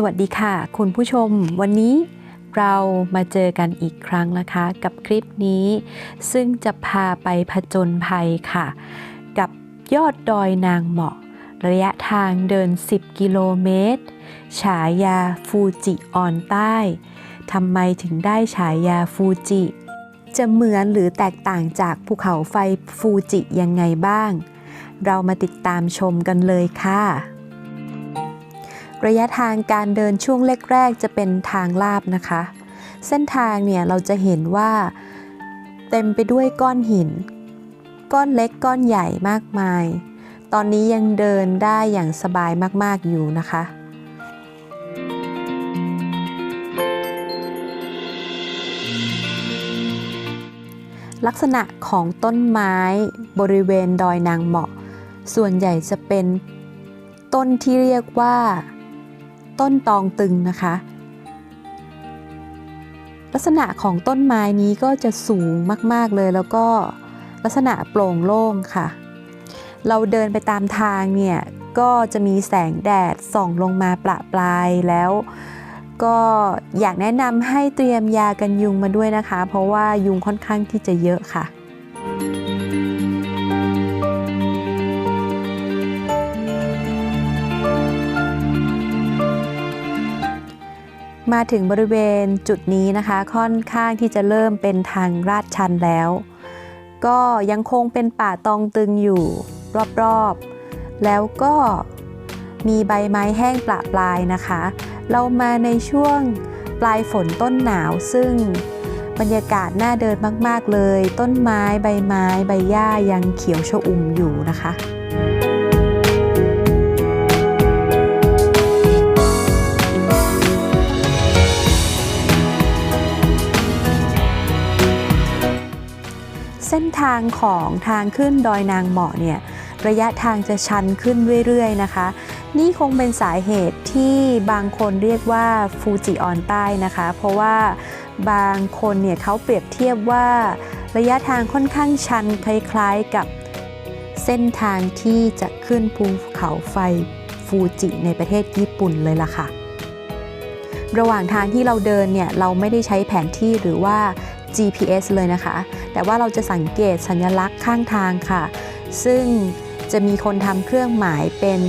สวัสดีค่ะ คุณผู้ชม วันนี้เรามาเจอกันอีกครั้งนะคะ กับคลิปนี้ ซึ่งจะพาไปผจญภัยค่ะ กับยอดดอยนางเหมาะ ระยะทางเดิน 10 กิโลเมตร ฉายาฟูจิออนใต้ทำไมถึงได้ฉายาฟูจิ จะเหมือนหรือแตกต่างจากภูเขาไฟฟูจิยังไงบ้าง เรามาติดตามชมกันเลยค่ะ ระยะทางการเดินช่วงแรกๆจะเป็นทางลาบนะคะ เส้นทางเนี่ยเราจะเห็นว่า เต็มไปด้วยก้อนหิน ก้อนเล็กก้อนใหญ่มากมาย ตอนนี้ยังเดินได้อย่างสบายมากๆอยู่นะคะลักษณะของต้นไม้บริเวณดอยนางเหมาะ ส่วนใหญ่จะเป็นต้นที่เรียกว่า ต้นตองตึงนะคะ ลักษณะของต้นไม้นี้ก็จะสูงมากๆเลยแล้วก็ลักษณะโปร่งโล่งค่ะ เราเดินไปตามทางเนี่ยก็จะมีแสงแดดส่องลงมาประปรายแล้วก็อยากแนะนำให้เตรียมยากันยุงมาด้วยนะคะ เพราะว่ายุงค่อนข้างที่จะเยอะค่ะ มาถึงบริเวณจุดนี้นะคะ ค่อนข้างที่จะเริ่มเป็นทางลาดชันแล้ว ก็ยังคงเป็นป่าตองตึงอยู่รอบๆ แล้วก็มีใบไม้แห้งประปรายนะคะ เรามาในช่วงปลายฝนต้นหนาวซึ่งบรรยากาศน่าเดินมาก ๆ เลย ต้นไม้ใบไม้ ใบหญ้ายังเขียวชอุ่มอยู่นะคะ ส้นทางของทางขึ้นดอยนางเหมาะเนี่ยระยะทางจะชันขึ้นเรื่อยๆนะคะ นี่คงเป็นสาเหตุที่บางคนเรียกว่าฟูจิออนใต้นะคะ เพราะว่าบางคนเนี่ยเขาเปรียบเทียบว่าระยะทางค่อนข้างชันคล้ายๆกับเส้นทางที่จะขึ้นภูเขาไฟฟูจิในประเทศญี่ปุ่นเลยล่ะค่ะ ระหว่างทางที่เราเดินเนี่ยเราไม่ได้ใช้แผนที่หรือว่า GPS เลยนะคะ แต่ว่าเราจะสังเกตสัญลักษณ์ข้างทางค่ะ ซึ่งจะมีคนทำเครื่องหมายเป็น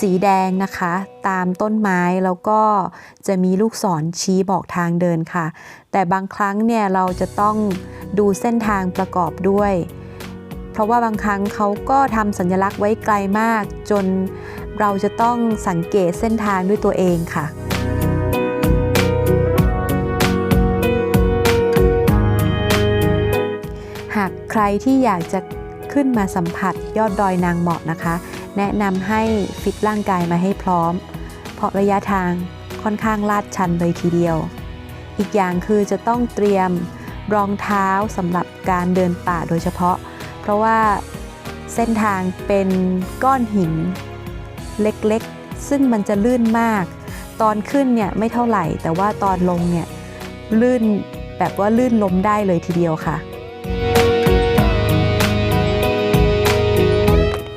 สีแดงนะคะ ตามต้นไม้แล้วก็จะมีลูกศรชี้บอกทางเดินค่ะ แต่บางครั้งเนี่ยเราจะต้องดูเส้นทางประกอบด้วย เพราะว่าบางครั้งเขาก็ทำสัญลักษณ์ไว้ไกลมาก จนเราจะต้องสังเกตเส้นทางด้วยตัวเองค่ะ ใครที่อยากจะขึ้นมาสัมผัสยอดดอยนางเหมาะนะคะ แนะนำให้ฟิตร่างกายมาให้พร้อม เพราะระยะทางค่อนข้างลาดชันเลยทีเดียว อีกอย่างคือจะต้องเตรียมรองเท้าสำหรับการเดินป่าโดยเฉพาะ เพราะว่าเส้นทางเป็นก้อนหินเล็กๆ ซึ่งมันจะลื่นมาก ตอนขึ้นเนี่ยไม่เท่าไหร่ แต่ว่าตอนลงเนี่ยลื่นแบบว่าลื่นล้มได้เลยทีเดียวค่ะ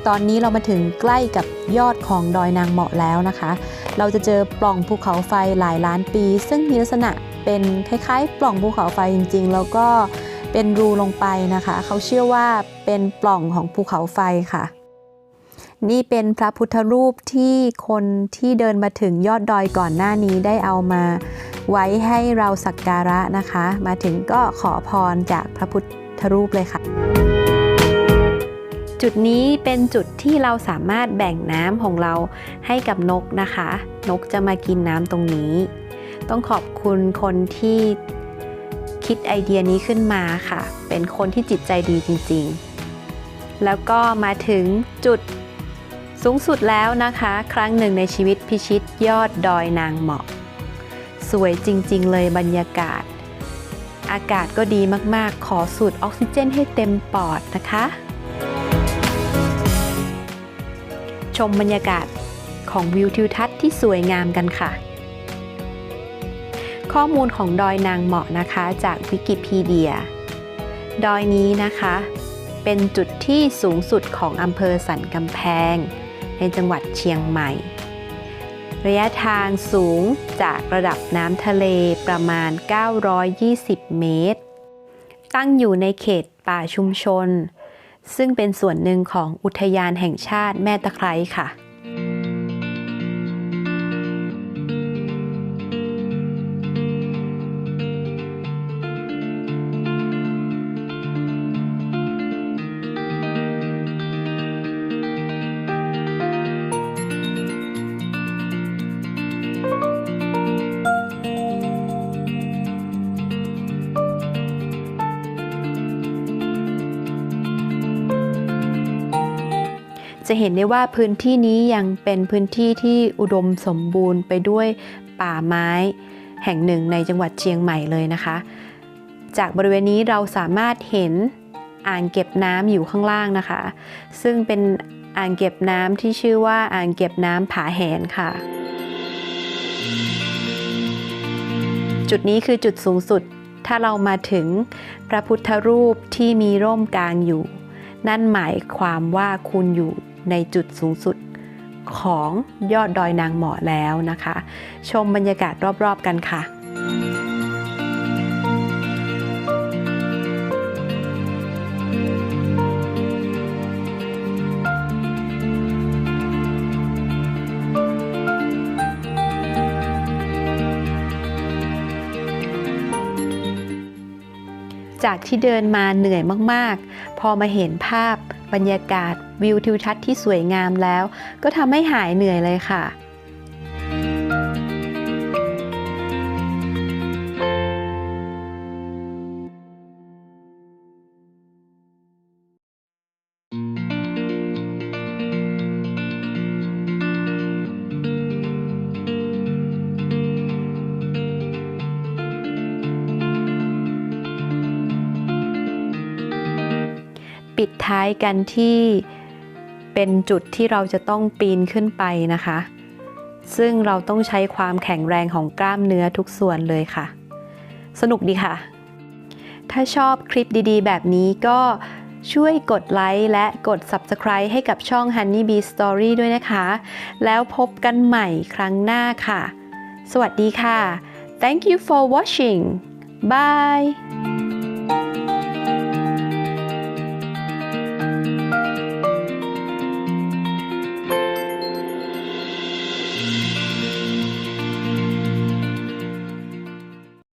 ตอนนี้เรามาถึงใกล้กับยอดของดอยนางเหมาะแล้วนะคะ เราจะเจอปล่องภูเขาไฟหลายล้านปี ซึ่งมีลักษณะเป็นคล้ายๆ ปล่องภูเขาไฟจริง ๆ แล้วก็เป็นรูลงไปนะคะ เขาเชื่อว่าเป็นปล่องของภูเขาไฟค่ะ นี่เป็นพระพุทธรูปที่คนที่เดินมาถึงยอดดอยก่อนหน้านี้ได้เอามาไว้ให้เราสักการะนะคะ มาถึงก็ขอพรจากพระพุทธรูปเลยค่ะ จุดนี้เป็นจุดที่เราสามารถแบ่งน้ำของเราให้กับนกนะคะ นกจะมากินน้ำตรงนี้ ต้องขอบคุณคนที่คิดไอเดียนี้ขึ้นมาค่ะ เป็นคนที่จิตใจดีจริงๆ แล้วก็มาถึงจุดสูงสุดแล้วนะคะ ครั้งหนึ่งในชีวิตพิชิตยอดดอยนางเหมาะ สวยจริงๆ เลยบรรยากาศ อากาศก็ดีมากๆ ขอสูดออกซิเจนให้เต็มปอดนะคะ ชมบรรยากาศของวิวทิวทัศน์ที่สวยงามกันค่ะ ข้อมูลของดอยนางเหมาะนะคะจากวิกิพีเดีย ดอยนี้นะคะ เป็นจุดที่สูงสุดของอำเภอสันกำแพง ในจังหวัดเชียงใหม่ ระยะทางสูงจากระดับน้ำทะเลประมาณ 920 เมตร ตั้งอยู่ในเขตป่าชุมชน ซึ่งเป็นส่วนหนึ่งของอุทยานแห่งชาติแม่ตะไคร้ค่ะ จะเห็นได้ว่าพื้นที่นี้ยังเป็นพื้นที่ที่อุดมสมบูรณ์ไปด้วยป่าไม้ แห่งหนึ่งในจังหวัดเชียงใหม่เลยนะคะ จากบริเวณนี้เราสามารถเห็นอ่างเก็บน้ำอยู่ข้างล่างนะคะ ซึ่งเป็นอ่างเก็บน้ำที่ชื่อว่าอ่างเก็บน้ำผาแหนค่ะ จุดนี้คือจุดสูงสุด ถ้าเรามาถึงพระพุทธรูปที่มีร่มกลางอยู่ นั่นหมายความว่าคุณอยู่ ในจุดสูงสุดของยอดดอยนางหมอแล้วนะคะ ชมบรรยากาศรอบๆกันค่ะจากที่เดินมาเหนื่อยมาก ๆ พอมาเห็นภาพ บรรยากาศวิวทิวทัศน์ที่สวยงามแล้ว ก็ทำให้หายเหนื่อยเลยค่ะ ปิดท้ายกันที่เป็นจุดที่เราจะต้องปีนขึ้นไปนะคะ ซึ่งเราต้องใช้ความแข็งแรงของกล้ามเนื้อทุกส่วนเลยค่ะ สนุกดีค่ะ ถ้าชอบคลิปดีๆ แบบนี้ก็ช่วยกดไลค์และกด Subscribe ให้กับช่อง Honey Bee Story ด้วยนะคะ แล้วพบกันใหม่ครั้งหน้าค่ะ สวัสดีค่ะ Thank you for watching Bye